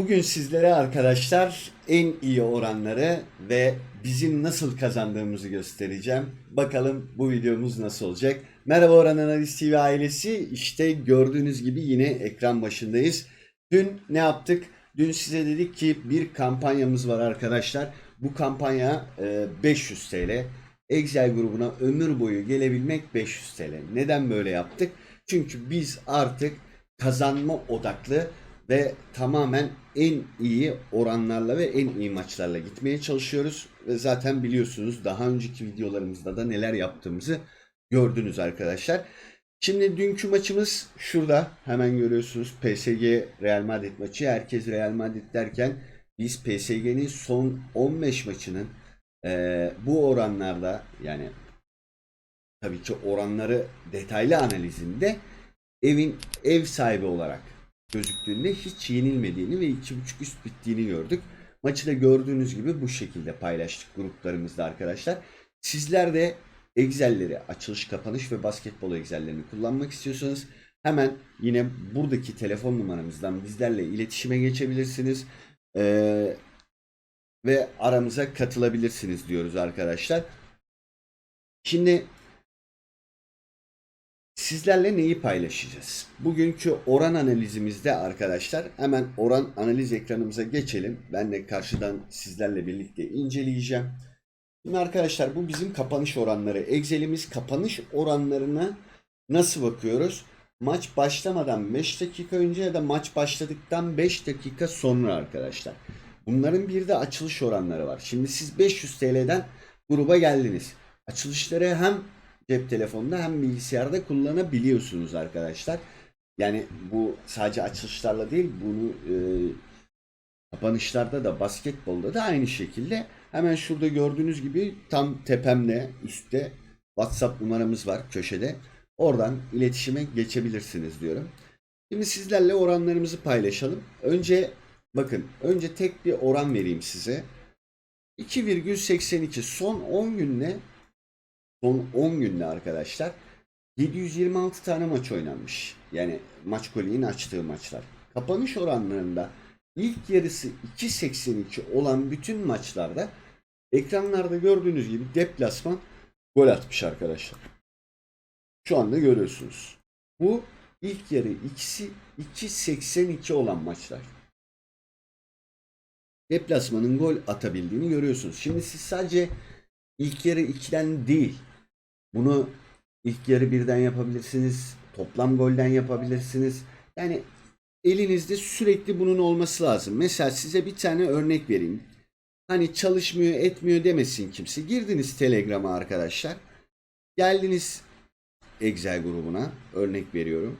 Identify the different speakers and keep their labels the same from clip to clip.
Speaker 1: Bugün sizlere arkadaşlar en iyi oranları ve bizim nasıl kazandığımızı göstereceğim. Bakalım bu videomuz nasıl olacak. Merhaba Oran Analiz TV ailesi. İşte gördüğünüz gibi yine ekran başındayız. Dün ne yaptık? Dün size dedik ki bir kampanyamız var arkadaşlar. Bu kampanya e, 500 TL. Excel grubuna ömür boyu gelebilmek 500 TL. Neden böyle yaptık? Çünkü biz artık kazanma odaklı ve tamamen en iyi oranlarla ve en iyi maçlarla gitmeye çalışıyoruz. Ve zaten biliyorsunuz daha önceki videolarımızda da neler yaptığımızı gördünüz arkadaşlar. Şimdi dünkü maçımız şurada. Hemen görüyorsunuz PSG Real Madrid maçı. Herkes Real Madrid derken biz PSG'nin son 15 maçının eee, bu oranlarda yani tabii ki oranları detaylı analizinde evin ev sahibi olarak gözüktüğünde hiç yenilmediğini ve 2.5 üst bittiğini gördük. Maçı da gördüğünüz gibi bu şekilde paylaştık gruplarımızda arkadaşlar. Sizler de Excel'leri, açılış, kapanış ve basketbol Excel'lerini kullanmak istiyorsanız hemen yine buradaki telefon numaramızdan bizlerle iletişime geçebilirsiniz. Ee, ve aramıza katılabilirsiniz diyoruz arkadaşlar. Şimdi Sizlerle neyi paylaşacağız? Bugünkü oran analizimizde arkadaşlar hemen oran analiz ekranımıza geçelim. Ben de karşıdan sizlerle birlikte inceleyeceğim. Şimdi arkadaşlar bu bizim kapanış oranları. Excel'imiz kapanış oranlarına nasıl bakıyoruz? Maç başlamadan 5 dakika önce ya da maç başladıktan 5 dakika sonra arkadaşlar. Bunların bir de açılış oranları var. Şimdi siz 500 TL'den gruba geldiniz. Açılışları hem cep telefonunda hem bilgisayarda kullanabiliyorsunuz arkadaşlar. Yani bu sadece açılışlarla değil bunu e, kapanışlarda da basketbolda da aynı şekilde hemen şurada gördüğünüz gibi tam tepemde üstte WhatsApp numaramız var köşede. Oradan iletişime geçebilirsiniz diyorum. Şimdi sizlerle oranlarımızı paylaşalım. Önce bakın önce tek bir oran vereyim size. 2,82 son 10 günde son 10 günde arkadaşlar 726 tane maç oynanmış. Yani maç koliğin açtığı maçlar. Kapanış oranlarında ilk yarısı 2.82 olan bütün maçlarda ekranlarda gördüğünüz gibi deplasman gol atmış arkadaşlar. Şu anda görüyorsunuz. Bu ilk yarı ikisi 2.82 olan maçlar. Deplasmanın gol atabildiğini görüyorsunuz. Şimdi siz sadece ilk yarı 2'den değil bunu ilk yarı birden yapabilirsiniz. Toplam golden yapabilirsiniz. Yani elinizde sürekli bunun olması lazım. Mesela size bir tane örnek vereyim. Hani çalışmıyor etmiyor demesin kimse. Girdiniz Telegram'a arkadaşlar. Geldiniz Excel grubuna. Örnek veriyorum.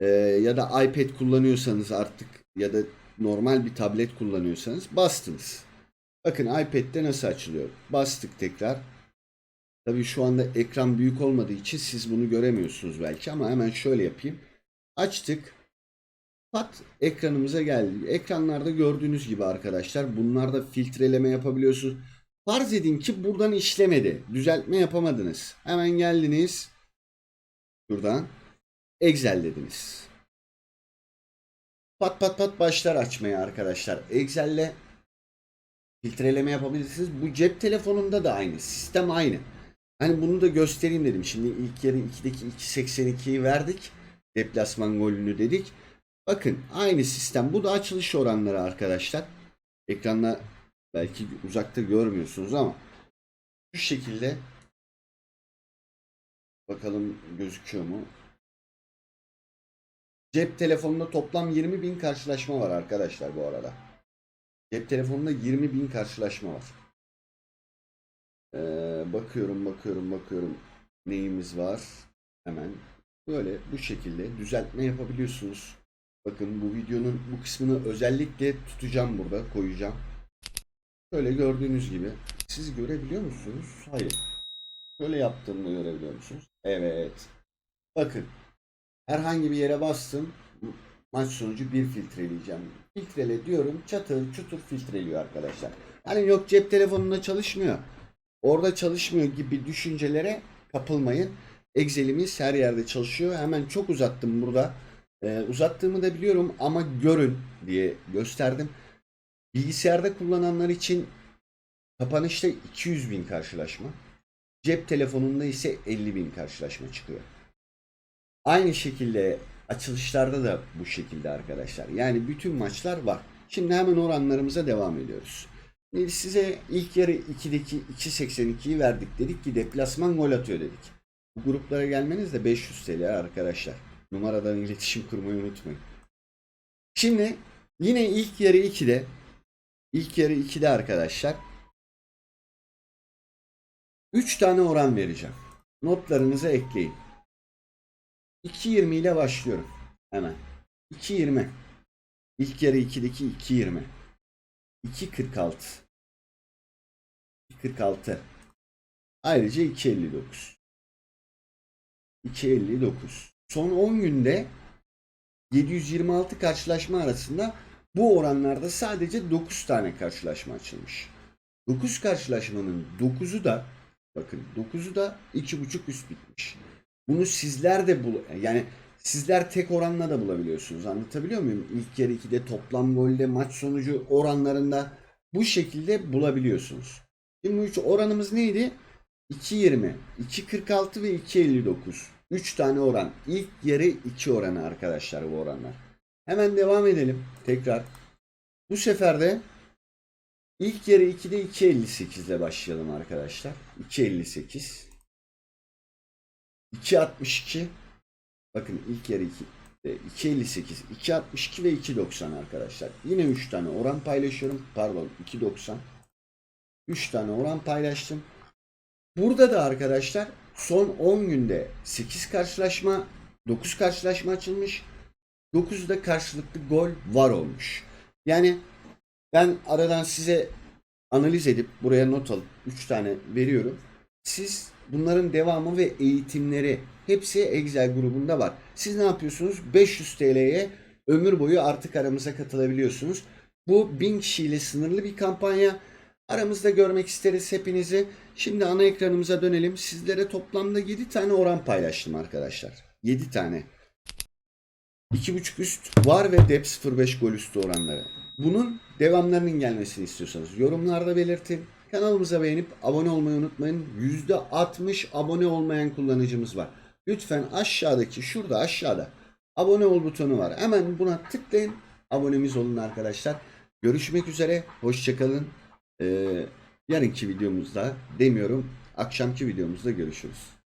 Speaker 1: Ee, ya da iPad kullanıyorsanız artık ya da normal bir tablet kullanıyorsanız bastınız. Bakın iPad'de nasıl açılıyor. Bastık tekrar. Tabii şu anda ekran büyük olmadığı için siz bunu göremiyorsunuz belki ama hemen şöyle yapayım. Açtık. Pat ekranımıza geldi. Ekranlarda gördüğünüz gibi arkadaşlar bunlarda filtreleme yapabiliyorsunuz. Farz edin ki buradan işlemedi. Düzeltme yapamadınız. Hemen geldiniz. Şuradan Excel dediniz. Pat pat pat başlar açmaya arkadaşlar. Excel'le filtreleme yapabilirsiniz. Bu cep telefonunda da aynı. Sistem aynı. Hani bunu da göstereyim dedim. Şimdi ilk yarı 2'deki 2.82'yi verdik. Deplasman golünü dedik. Bakın aynı sistem. Bu da açılış oranları arkadaşlar. Ekranda belki uzakta görmüyorsunuz ama şu şekilde bakalım gözüküyor mu? Cep telefonunda toplam 20 bin karşılaşma var arkadaşlar bu arada. Cep telefonunda 20 bin karşılaşma var. Ee, bakıyorum bakıyorum bakıyorum. Neyimiz var? Hemen böyle bu şekilde düzeltme yapabiliyorsunuz. Bakın bu videonun bu kısmını özellikle tutacağım burada koyacağım. Böyle gördüğünüz gibi siz görebiliyor musunuz? Hayır. Böyle yaptığımda görebiliyor musunuz? Evet. Bakın. Herhangi bir yere bastım. Maç sonucu bir filtreleyeceğim. Filtrele diyorum çatır çutur filtreliyor arkadaşlar. Yani yok cep telefonunda çalışmıyor orada çalışmıyor gibi düşüncelere kapılmayın. Excel'imiz her yerde çalışıyor. Hemen çok uzattım burada. Ee, uzattığımı da biliyorum ama görün diye gösterdim. Bilgisayarda kullananlar için kapanışta 200 bin karşılaşma. Cep telefonunda ise 50 bin karşılaşma çıkıyor. Aynı şekilde açılışlarda da bu şekilde arkadaşlar. Yani bütün maçlar var. Şimdi hemen oranlarımıza devam ediyoruz. Şimdi size ilk yarı 2'deki 2.82'yi verdik. Dedik ki deplasman gol atıyor dedik. Bu gruplara gelmeniz de 500 TL arkadaşlar. Numaradan iletişim kurmayı unutmayın. Şimdi yine ilk yarı 2'de ilk yarı 2'de arkadaşlar 3 tane oran vereceğim. Notlarınıza ekleyin. 2.20 ile başlıyorum. Hemen. 2.20. İlk yarı 2'deki 2.20. 2.46. 2.46. Ayrıca 2.59. 2.59. Son 10 günde 726 karşılaşma arasında bu oranlarda sadece 9 tane karşılaşma açılmış. 9 karşılaşmanın 9'u da bakın 9'u da 2.5 üst bitmiş. Bunu sizler de bul yani sizler tek oranla da bulabiliyorsunuz. Anlatabiliyor muyum? İlk yarı 2'de toplam golde maç sonucu oranlarında bu şekilde bulabiliyorsunuz. Şimdi üç oranımız neydi? 2.20, 2.46 ve 2.59. 3 tane oran. İlk yarı 2 oranı arkadaşlar bu oranlar. Hemen devam edelim. Tekrar. Bu sefer de ilk yarı 2'de 2.58 ile başlayalım arkadaşlar. 2.58. 2.62. Bakın ilk yarı 2. 2.58, 2.62 ve 2.90 arkadaşlar. Yine 3 tane oran paylaşıyorum. Pardon 2.90. 3 tane oran paylaştım. Burada da arkadaşlar son 10 günde 8 karşılaşma, 9 karşılaşma açılmış. 9'da karşılıklı gol var olmuş. Yani ben aradan size analiz edip buraya not alıp 3 tane veriyorum. Siz bunların devamı ve eğitimleri hepsi Excel grubunda var. Siz ne yapıyorsunuz? 500 TL'ye ömür boyu artık aramıza katılabiliyorsunuz. Bu 1000 kişiyle sınırlı bir kampanya. Aramızda görmek isteriz hepinizi. Şimdi ana ekranımıza dönelim. Sizlere toplamda 7 tane oran paylaştım arkadaşlar. 7 tane. 2.5 üst var ve dep 0.5 gol üstü oranları. Bunun devamlarının gelmesini istiyorsanız yorumlarda belirtin. Kanalımıza beğenip abone olmayı unutmayın. %60 abone olmayan kullanıcımız var. Lütfen aşağıdaki şurada aşağıda abone ol butonu var. Hemen buna tıklayın. Abonemiz olun arkadaşlar. Görüşmek üzere. Hoşçakalın. Ee, yarınki videomuzda demiyorum. Akşamki videomuzda görüşürüz.